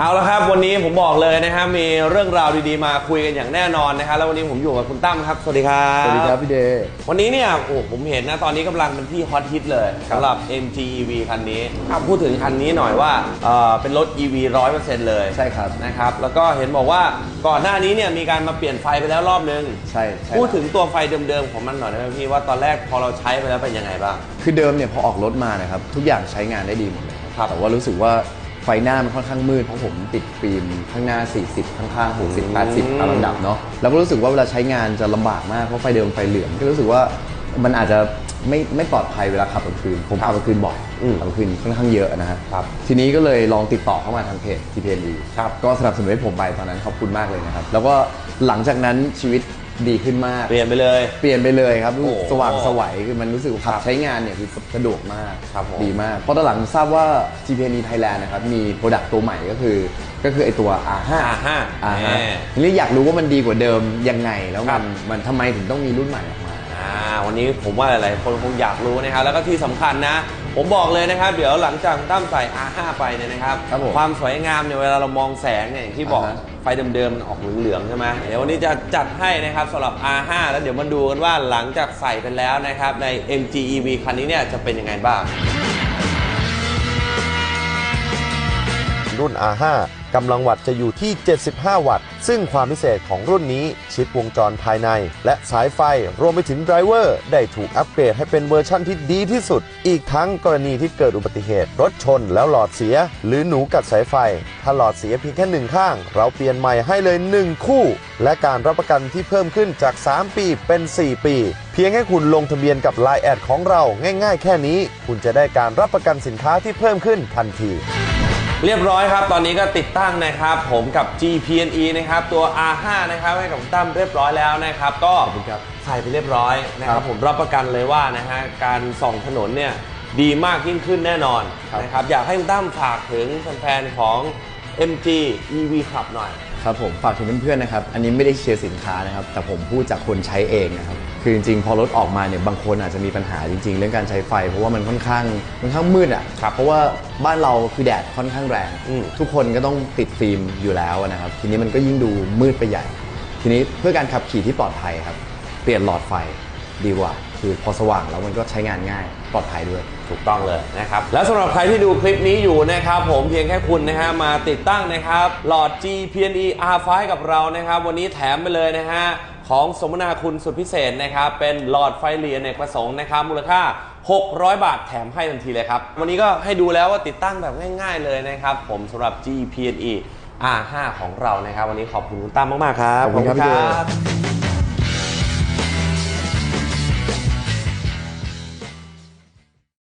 เอาละครับวันนี้ผมบอกเลยนะครับมีเรื่องราวดีๆมาคุยกันอย่างแน่นอนนะครับแล้ววันนี้ผมอยู่กับคุณตั้มครับสวัสดีครับสวัสดีครับพี่เดย์วันนี้เนี่ยโอ้ผมเห็นนะตอนนี้กำลังเป็นที่ฮอตฮิตเลยครับสำหรับ MG EV คันนี้อะพูดถึงคันนี้หน่อยว่าเอ่อเป็นรถ EV 100%เลยใช่ครับนะครับแล้วก็เห็นบอกว่าก่อนหน้านี้เนี่ยมีการมาเปลี่ยนไฟไปแล้วรอบนึงใช่ใช่พูดถึงตัวไฟเดิมๆของมันหน่อยได้ไหมพี่ว่าตอนแรกพอเราใช้ไปแล้วเป็นยังไงบ้างคือเดิมเนี่ยพอออกรถมานะครับทุกอย่างใช้งานได้ดีหมดเลยครับแต่ว่ารู้สึกว่าไฟหน้ามันค่อนข้างมืดเพราะผมติดฟิล์มข้างหน้า 40 ข้างๆ60 80ตามลำดับเนาะแล้วก็รู้สึกว่าเวลาใช้งานจะลำบากมากเพราะไฟเดิมไฟเหลืองก็รู้สึกว่ามันอาจจะไม่ไม่ปลอดภัยเวลาขับกลางคืน ผมขับกลางคืนบ่อยอืมขับกลางคืนค่อนข้างเยอะนะฮะครับทีนี้ก็เลยลองติดต่อเข้ามาทางเพจ TPNE ครับก็สนับสนุนให้ผมไปตอนนั้นขอบคุณมากเลยนะครับแล้วก็หลังจากนั้นชีวิต ดีขึ้นมาก เปลี่ยนไปเลย เปลี่ยนไปเลยครับรู้สึกโอ้สว่างไสวัยคือมันรู้สึกว่าขับครับใช้งานเนี่ยคือสะดวกมากครับผมดีมากเพราะตอนหลังทราบว่า GPNE Thailand นะครับมีโปรดักต์ตัวใหม่ก็คือ ก็คือไอตัว R5 R5 R5 แน่ ทีนี้อยากรู้ว่ามันดีกว่าเดิมยังไงแล้วครัมับนมันทำไมถึงต้องมีรุ่นใหม่ออกมา อ่าวันนี้ผมว่าหลายๆคนคงอยากรู้นะครับแล้วก็ที่สำคัญนะ ผมบอกเลยนะครับ เดี๋ยวหลังจากตั้มใส่ R5 ไปเนี่ยนะครับ ครับผมความสวยงามเนี่ยเวลาเรามองแสงเนี่ยอย่างที่บอกอ่าฮะ ไฟเดิมๆมันออกเหลืองๆใช่ไหมเดี๋ยววันนี้จะจัดให้นะครับสำหรับ R5 แล้วเดี๋ยวมาดูกันว่าหลังจากใส่ไปแล้วนะครับใน MG EV คันนี้เนี่ยจะเป็นยังไงบ้าง รุ่น R5 กำลังวัตต์จะอยู่ที่ 75 วัตต์ ซึ่งความพิเศษของรุ่นนี้ชิปวงจรภายใน และสายไฟรวมไปถึงไดรเวอร์ ได้ถูกอัปเกรดให้เป็นเวอร์ชั่นที่ดีที่สุด อีกทั้งกรณีที่เกิดอุบัติเหตุ รถชนแล้วหลอดเสีย หรือหนูกัดสายไฟ ถ้าหลอดเสียเพียงแค่หนึ่งข้าง เราเปลี่ยนใหม่ให้เลย 1 คู่ และการรับประกันที่เพิ่มขึ้นจาก 3 ปีเป็น 4 ปีเพียงแค่คุณลงทะเบียนกับ Line แอดของเราง่าย ๆ แค่นี้ คุณจะได้การรับประกันสินค้าที่เพิ่มขึ้นทันที เรียบร้อยครับ ตอนนี้ก็ติดตั้งนะครับ ผมกับ GPNE นะครับ ตัว R5 นะครับ ให้กับตั้มเรียบร้อยแล้วนะครับ ก็ขอบคุณครับใส่ไปเรียบร้อยนะคครัรับบผมรับประกันเลยว่านะฮะการส่องถนนเนี่ยดีมากยิ่งขึ้นแน่นอนครับนะครับ อยากให้คุณตั้มฝากถึงแฟนๆของ MG EV Club หน่อย ครับผมฝากถึงเพื่อนๆนะครับ อันนี้ไม่ได้เชียร์สินค้านะครับ แต่ผมพูดจากคนใช้เองนะครับ คือจริงๆ พอรถออกมาเนี่ยบางคนอาจจะมีปัญหาจริง ๆ เรื่องการใช้ไฟ เพราะว่ามันค่อนข้างค่อนข้างมืดอะครับเพราะว่าบ้านเราคือแดดค่อนข้างแรง อืม ทุกคนก็ต้องติดฟิล์มอยู่แล้วนะครับ ทีนี้มันก็ยิ่งดูมืดไปใหญ่ ทีนี้เพื่อการขับขี่ที่ปลอดภัยครับ เปลี่ยนหลอดไฟดีกว่า คือพอสว่างแล้วมันก็ใช้งานง่ายปลอดภัยด้วย ถูกต้องเลยนะครับ แล้วสำหรับใครที่ดูคลิปนี้อยู่นะครับผมเพียงแค่คุณนะฮะมาติดตั้งนะครับ หลอด GPNE R5 กับเรานะครับ วันนี้แถมไปเลยนะฮะของสมนาคุณสุดพิเศษนะครับ เป็นหลอดไฟเหลียญเอกประสงค์นะครับ มูลค่า 600 บาทแถมให้ทันทีเลยครับ วันนี้ก็ให้ดูแล้วว่าติดตั้งแบบง่าย ๆ เลยนะครับ ผมสำหรับ GPNE R5 ของเรานะครับ วันนี้ขอบคุณคุณตั้มมากๆครับขอบคุณครับพี่เดชบ